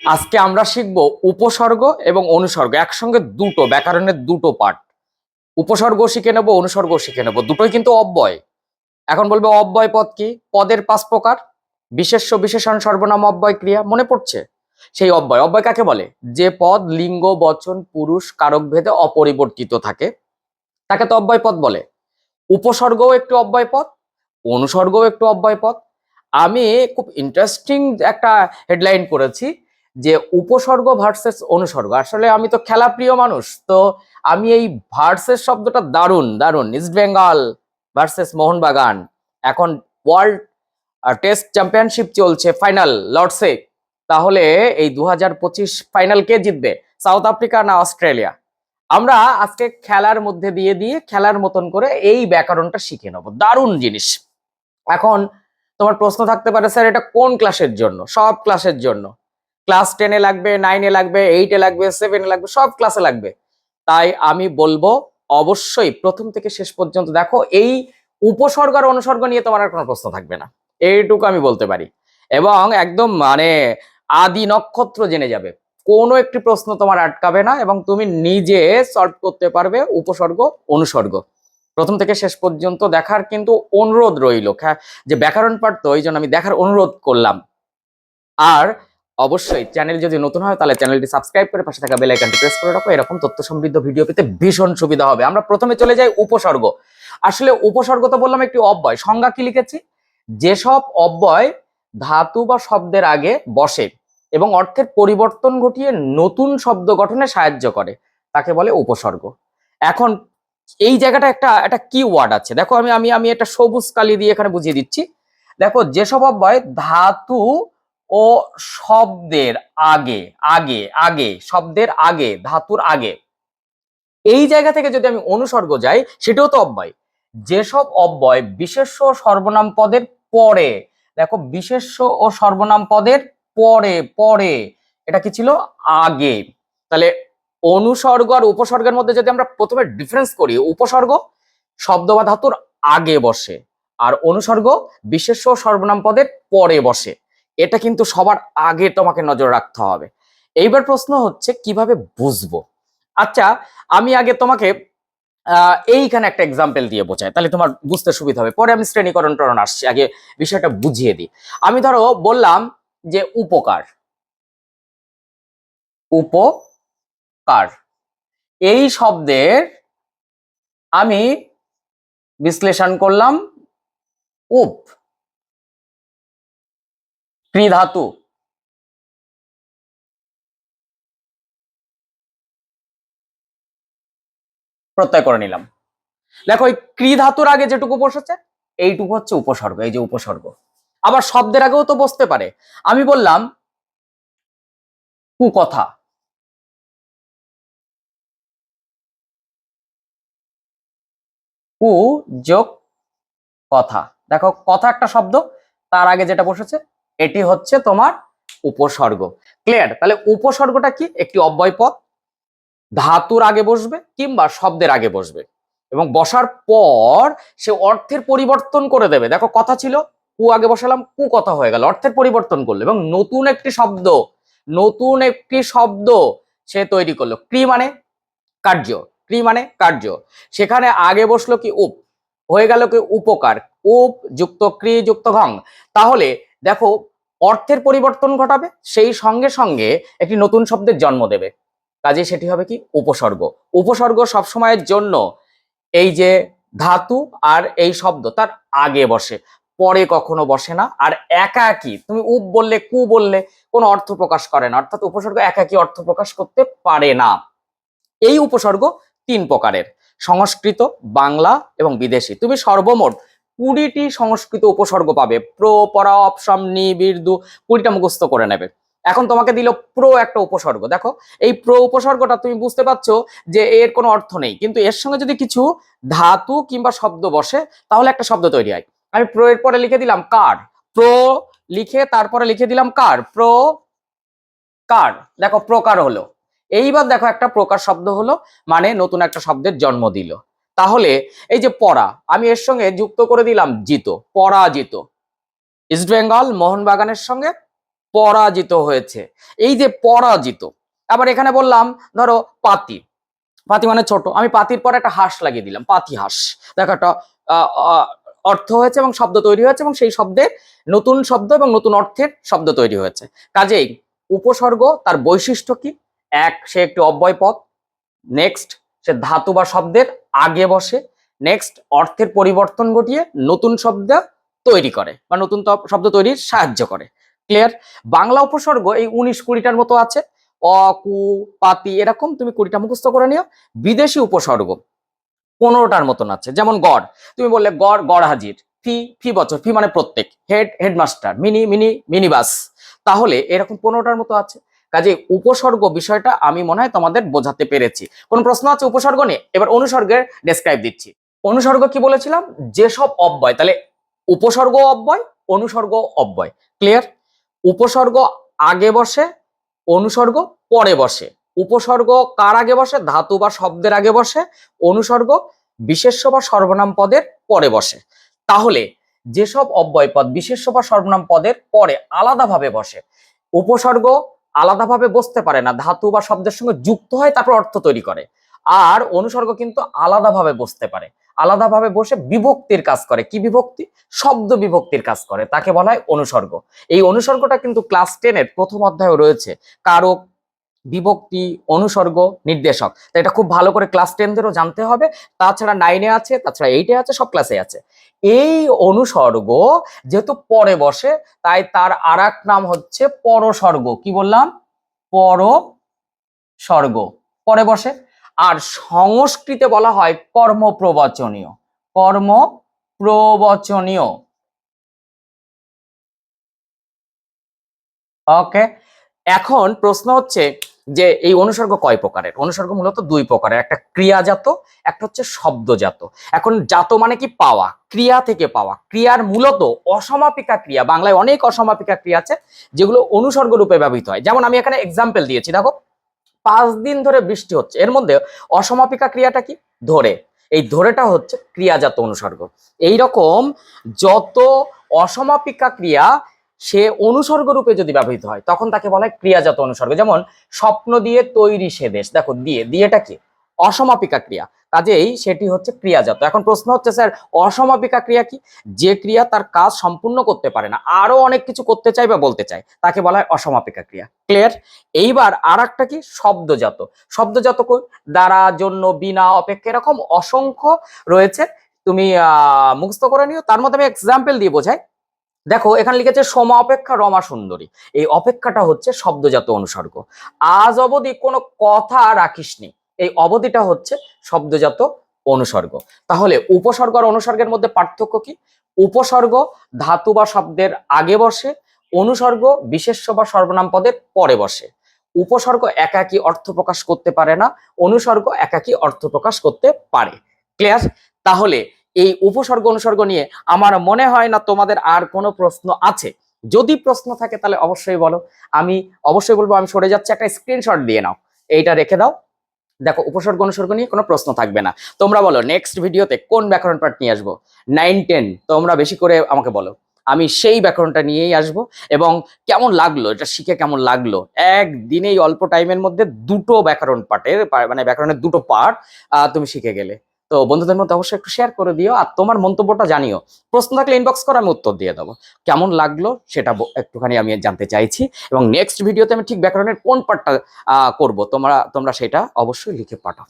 আজকে আমরা শিখব উপসর্গ এবং অনুসর্গ, একসঙ্গে দুটো ব্যাকরণের দুটো পার্ট উপসর্গ শিখে নেব, অনুসর্গ শিখে নেব, দুটোই কিন্তু অব্যয়। এখন বলবে অব্যয় পদ কি? পদের পাঁচ প্রকার, বিশেষ্য, বিশেষণ, সর্বনাম, অব্যয়, ক্রিয়া, মনে পড়ছে? সেই অব্যয় অব্যয় কাকে বলে? যে পদ লিঙ্গ, বচন, পুরুষ, কারক ভেদে অপরিবর্তিত থাকে, তাকে তো অব্যয় পদ বলে। উপসর্গও একটু অব্যয় পদ, অনুসর্গও একটু অব্যয় পদ। আমি খুব ইন্টারেস্টিং একটা হেডলাইন করেছি যে উপসর্গ ভার্সেস অনুসর্গ। আসলে আমি তো খেলা প্রিয় মানুষ, তো আমি এই ভার্সেস শব্দটা দারুণ দারুণ। East Bengal versus Mohun Bagan. এখন ওয়ার্ল্ড টেস্ট চ্যাম্পিয়নশিপ চলছে ফাইনাল লর্ডসে তাহলে এই দু হাজার পঁচিশ ফাইনাল কে জিতবে? সাউথ আফ্রিকা না অস্ট্রেলিয়া আমরা আজকে খেলার মধ্যে দিয়ে দিয়ে খেলার মতন করে এই ব্যাকরণটা শিখে নেব। দারুণ জিনিস। এখন তোমার প্রশ্ন থাকতে পারে, স্যার, এটা কোন ক্লাসের জন্য? সব ক্লাসের জন্য। ক্লাস টেনে লাগবে নাইনে লাগবে এইটে লাগবে সেভেনে লাগবে, সব ক্লাসে লাগবে। তাই আমি বলব, অবশ্যই প্রথম থেকে শেষ পর্যন্ত দেখো, এই উপসর্গ আর অনুসর্গ নিয়ে তোমার আর কোনো প্রশ্ন থাকবে না। এইটুকু আমি বলতে পারি। এবং একদম মানে আদি নক্ষত্র জেনে যাবে। কোনো একটি প্রশ্ন তোমার আটকাবে না এবং তুমি নিজে সলভ করতে পারবে উপসর্গ, অনুসর্গ। প্রথম থেকে শেষ পর্যন্ত দেখার কিন্তু অনুরোধ রইল। খ্যা- যে ব্যাকরণ পাঠ তো ওই জন্য আমি দেখার অনুরোধ করলাম। আর অবশ্যই চ্যানেল যদি নতুন হয়, তাহলে চ্যানেলটি সাবস্ক্রাইব করে পাশে থাকা বেল আইকনটি প্রেস করে রাখো। এরকম তথ্য সমৃদ্ধ ভিডিও পেতে ভীষণ সুবিধা হবে। আমরা প্রথমে চলে যাই উপসর্গ। আসলে উপসর্গ তো বললাম একটি অব্যয়। সংজ্ঞা কি লিখেছি? যেসব অব্যয় ধাতু বা শব্দের আগে বসে এবং অর্থের পরিবর্তন ঘটিয়ে নতুন শব্দ গঠনে সাহায্য করে, তাকে বলে উপসর্গ। এখন এই জায়গাটা একটা একটা কি ওয়ার্ড আছে। দেখো আমি আমি আমি একটা সবুজ কালি দিয়ে এখানে বুঝিয়ে দিচ্ছি। দেখো, যেসব অব্যয় ধাতু ও শব্দের আগে আগে আগে, শব্দের আগে, ধাতুর আগে। এই জায়গা থেকে যদি আমি অনুসর্গ যাই, সেটাও তো অব্যয়। যেসব অব্যয় বিশেষ্য সর্বনাম পদের পরে, দেখো বিশেষ্য ও সর্বনাম পদের পরে পরে, এটা কি ছিল? আগে। তাহলে অনুসর্গ আর উপসর্গের মধ্যে যদি আমরা প্রথমে ডিফারেন্স করি, উপসর্গ শব্দ বা ধাতুর আগে বসে, আর অনুসর্গ বিশেষ্য সর্বনাম পদের পরে বসে। এটা কিন্তু সবার আগে তোমাকে নজর রাখতে হবে। এইবার প্রশ্ন হচ্ছে, কীভাবে বুঝব? আচ্ছা আমি আগে তোমাকে এইখানে একটা এক্সাম্পল দিয়ে বোঝাই, তাহলে তোমার বুঝতে সুবিধা হবে। পরে আমি শ্রেণীকরণ টরণ আসছি, আগে বিষয়টা বুঝিয়ে দিই। আমি ধরো বললাম যে উপকার। উপকার। এই শব্দের আমি বিশ্লেষণ করলাম উপ। ধাতু প্রত্যয় করে নিলাম। দেখো, এই ক্রি ধাতুর আগে যেটুকু বসেছে এইটুকু হচ্ছে উপসর্গ, এই যে উপসর্গ। আবার শব্দের আগেও তো বসতে পারে। আমি বললাম, কুকথা। কু যোগ কথা। দেখো, কথা একটা শব্দ, তার আগে যেটা বসেছে এটি হচ্ছে তোমার উপসর্গ। ক্লিয়ার তাহলে উপসর্গটা কি? একটি অব্যয় পদ ধাতুর আগে বসবে কিংবা শব্দের আগে বসবে। এবং বসার পর সে অর্থের পরিবর্তন করে দেবে। দেখো কথা ছিল, কু আগে বসালাম, কু কথা হয়ে গেল। অর্থের পরিবর্তন করল এবং নতুন একটি শব্দ, নতুন একটি শব্দ সে তৈরি করল। ক্রি মানে কার্য, ক্রি মানে কার্য। সেখানে আগে বসল কি? উপ। হয়ে গেল কি উপকার, উপ যুক্ত ক্রি যুক্ত ঘং। তাহলে দেখো অর্থের পরিবর্তন ঘটাবে, সেই সঙ্গে সঙ্গে একটি নতুন শব্দের জন্ম দেবে। কাজে সেটি হবে কি উপসর্গ। উপসর্গ সবসময়ের জন্য এই যে ধাতু আর এই শব্দ তার আগে বসে, পরে কখনো বসে না। আর একাকি, তুমি উপ বললে, কু বললে কোনো অর্থ প্রকাশ করে না, অর্থাৎ উপসর্গ একাকি অর্থ প্রকাশ করতে পারে না। এই উপসর্গ তিন প্রকারের। সংস্কৃত, বাংলা এবং বিদেশি। তুমি সর্বমোট কুড়িটি সংস্কৃত উপসর্গ পাবে। প্র, পরা অপসম নি কুড়িটা মুখস্থ করে নেবে। এখন তোমাকে দিল প্রো একটা উপসর্গ। দেখো, এই প্রো উপসর্গটা তুমি বুঝতে পারছ যে এর কোনো অর্থ নেই। কিন্তু এর সঙ্গে যদি কিছু ধাতু কিংবা শব্দ বসে, তাহলে একটা শব্দ তৈরি হয়। আমি প্রো এর পরে লিখে দিলাম কার। প্রো লিখে তারপরে লিখে দিলাম কার। প্রো, কার। দেখো, প্রকার হলো। এইবার দেখো একটা প্রকার শব্দ হলো মানে নতুন একটা শব্দের জন্ম দিল। তাহলে এই যে পড়া, আমি এর সঙ্গে যুক্ত করে দিলাম জিত, পরাজিত। ইস্ট বেঙ্গল মোহনবাগানের সঙ্গে পরাজিত হয়েছে। এই যে পরাজিত, আবার এখানে বললাম, ধরো পাতি। পাতি মানে ছোট, আমি পাতির পর একটা হাঁস লাগিয়ে দিলাম, পাতি হাঁস। দেখো একটা অর্থ হয়েছে এবং শব্দ তৈরি হয়েছে এবং সেই শব্দের নতুন শব্দ এবং নতুন অর্থের শব্দ তৈরি হয়েছে। কাজেই উপসর্গ, তার বৈশিষ্ট্য কি? এক, সে একটি অব্যয় পদ নেক্সট সে ধাতু বা শব্দের আগে বসে। নেক্সট অর্থের পরিবর্তন ঘটিয়ে নতুন শব্দ তৈরি করে বা নতুন শব্দ তৈরির সাহায্য করে। ক্লিয়ার বাংলা উপসর্গ এই উনিশ কুড়িটার মতো আছে। অ, কু পাতি এরকম তুমি কুড়িটা মুখস্থ করে নিও। বিদেশি উপসর্গ পনেরোটার মতন আছে, যেমন গড়। তুমি বললে গড় গড় হাজির। ফি ফি বছর, ফি মানে প্রত্যেক। Head headmaster mini mini mini bus তাহলে এরকম পনেরোটার মতো আছে। কাজে উপসর্গ বিষয়টা আমি মনে হয় তোমাদের বোঝাতে পেরেছি। কোন প্রশ্ন আছে উপসর্গ নিয়ে? এবার অনুসর্গের ডেসক্রাইব দিচ্ছি। অনুসর্গ কি বলেছিলাম? যেসব অব্যয়, তাহলে উপসর্গ অব্যয়, অনুসর্গ অব্যয়। ক্লিয়ার উপসর্গ আগে বসে, অনুসর্গ পরে বসে। উপসর্গ কার আগে বসে? ধাতু বা শব্দের আগে বসে। অনুসর্গ বিশেষ্য বা সর্বনাম পদের পরে বসে। তাহলে যেসব অব্যয় পদ বিশেষ্য বা সর্বনাম পদের পরে আলাদাভাবে বসে। উপসর্গ আলাদাভাবে বসতে পারে না, ধাতু বা শব্দের সঙ্গে যুক্ত হয় তারপর অর্থ তৈরি করে। আর অনুসর্গ কিন্তু আলাদাভাবে বসতে পারে। আলাদাভাবে বসে বিভক্তির কাজ করে। কি বিভক্তি? শব্দ বিভক্তির কাজ করে। তাকে বলা হয় অনুসর্গ। এই অনুসর্গটা কিন্তু ক্লাস টেনের প্রথম অধ্যায়ে রয়েছে। কারক বিভক্তি অনুসর্গ নির্দেশক। তো এটা খুব ভালো করে ক্লাস টেনদেরও জানতে হবে। তাছাড়া নাইনে আছে, তাছাড়া এইটে আছে, সব ক্লাসে আছে। এই অনুসর্গ যেহেতু পরে বসে, তাই তার আর নাম হচ্ছে পরসর্গ। কি বললাম? পর স্বর্গ পরে বসে। আর সংস্কৃতে বলা হয় কর্মপ্রবচনীয়। কর্ম প্রবচনীয় ওকে এখন প্রশ্ন হচ্ছে যে এই অনুসর্গ কয় প্রকারের? অনুসর্গ মূলত দুই প্রকারের, একটা ক্রিয়াজাত, একটা হচ্ছে শব্দজাত। এখন জাত মানে কি? পাওয়া, ক্রিয়া থেকে পাওয়া। ক্রিয়ার মূলত অসমাপিকা ক্রিয়া, বাংলায় অনেক অসমাপিকা ক্রিয়া আছে, যেগুলো অনুসর্গ রূপে ব্যবহৃত হয়। যেমন আমি এখানে এক্সাম্পল দিয়েছি, দেখো, পাঁচ দিন ধরে বৃষ্টি হচ্ছে, এর মধ্যে অসমাপিকা ক্রিয়াটা কি? ধরে। এই ধরেটা হচ্ছে ক্রিয়াজাত অনুসর্গ। এই রকম যত অসমাপিকা ক্রিয়া সে অনুসর্গ রূপে যদি ব্যবহৃত হয়, তখন তাকে বলা হয় ক্রিয়াজাত অনুসর্গ। যেমন, স্বপ্ন দিয়ে তৈরি সে দেশ। দেখো, দিয়ে, দিয়েটা কি? অসমাপিকা ক্রিয়া। কাজেই সেটি হচ্ছে ক্রিয়াজাত। এখন প্রশ্ন হচ্ছে, স্যার, অসমাপিকা ক্রিয়া কি? যে ক্রিয়া তার কাজ সম্পূর্ণ করতে পারে না আরও অনেক কিছু করতে চায় বা বলতে চায়, তাকে বলা হয় অসমাপিকা ক্রিয়া। ক্লিয়ার? এইবার আর একটা কি? শব্দজাত। শব্দজাত দ্বারা, জন্য, বিনা, অপেক্ষা, এরকম অসংখ্য রয়েছে। তুমি মুখস্থ করে নিও। তার মধ্যে আমি এক্সাম্পল দিয়ে বোঝাই। দেখো, এখানে লিখেছে সোমা অপেক্ষা রমা সুন্দরী। এই অপেক্ষাটা হচ্ছে শব্দজাত অনুসর্গ। আজ অবধি কোনো কথা রাখিসনি। এই অবধিটা হচ্ছে শব্দজাত অনুসর্গ। তাহলে উপসর্গ আর অনুসর্গের মধ্যে পার্থক্য কি? উপসর্গ ধাতু বা শব্দের আগে বসে, অনুসর্গ বিশেষ্য বা সর্বনাম পদের পরে বসে। উপসর্গ একাকী অর্থ প্রকাশ করতে পারে না, অনুসর্গ একাকী অর্থ প্রকাশ করতে পারে। ক্লিয়ার? তাহলে এই উপসর্গ, অনুসর্গ নিয়ে আমার মনে হয় না তোমাদের আর কোনো প্রশ্ন আছে। যদি প্রশ্ন থাকে তাহলে অবশ্যই বলো। আমি অবশ্যই বলব, আমি সরে যাচ্ছি, একটা স্ক্রিনশট দিয়ে নাও। এইটা রেখে দাও। দেখো, উপসর্গ, অনুসর্গ নিয়ে কোনো প্রশ্ন থাকবে না। তোমরা বলো নেক্সট ভিডিওতে কোন ব্যাকরণ পার্ট নিয়ে আসব? নাইন টেন তোমরা বেশি করে আমাকে বলো। আমি সেই ব্যাকরণটা নিয়েই আসব এবং কেমন লাগল, এটা শিখে কেমন লাগল? একদিনেই অল্প টাইমের মধ্যে দুটো ব্যাকরণ পার্টের মানে ব্যাকরণের দুটো পার্ট তুমি শিখে গেলে। তো বন্ধুদের মধ্যে অবশ্যই একটু শেয়ার করে দিও আর তোমার মন্তব্যটা জানিও। প্রশ্ন থাকলে ইনবক্স করো আমি উত্তর দিয়ে দেবো। কেমন লাগল সেটা একটুখানি আমি জানতে চাইছি এবং নেক্সট ভিডিওতে আমি ঠিক ব্যাকরণের কোন পার্টটা করব, তোমরা তোমরা সেটা অবশ্যই লিখে পাঠাও।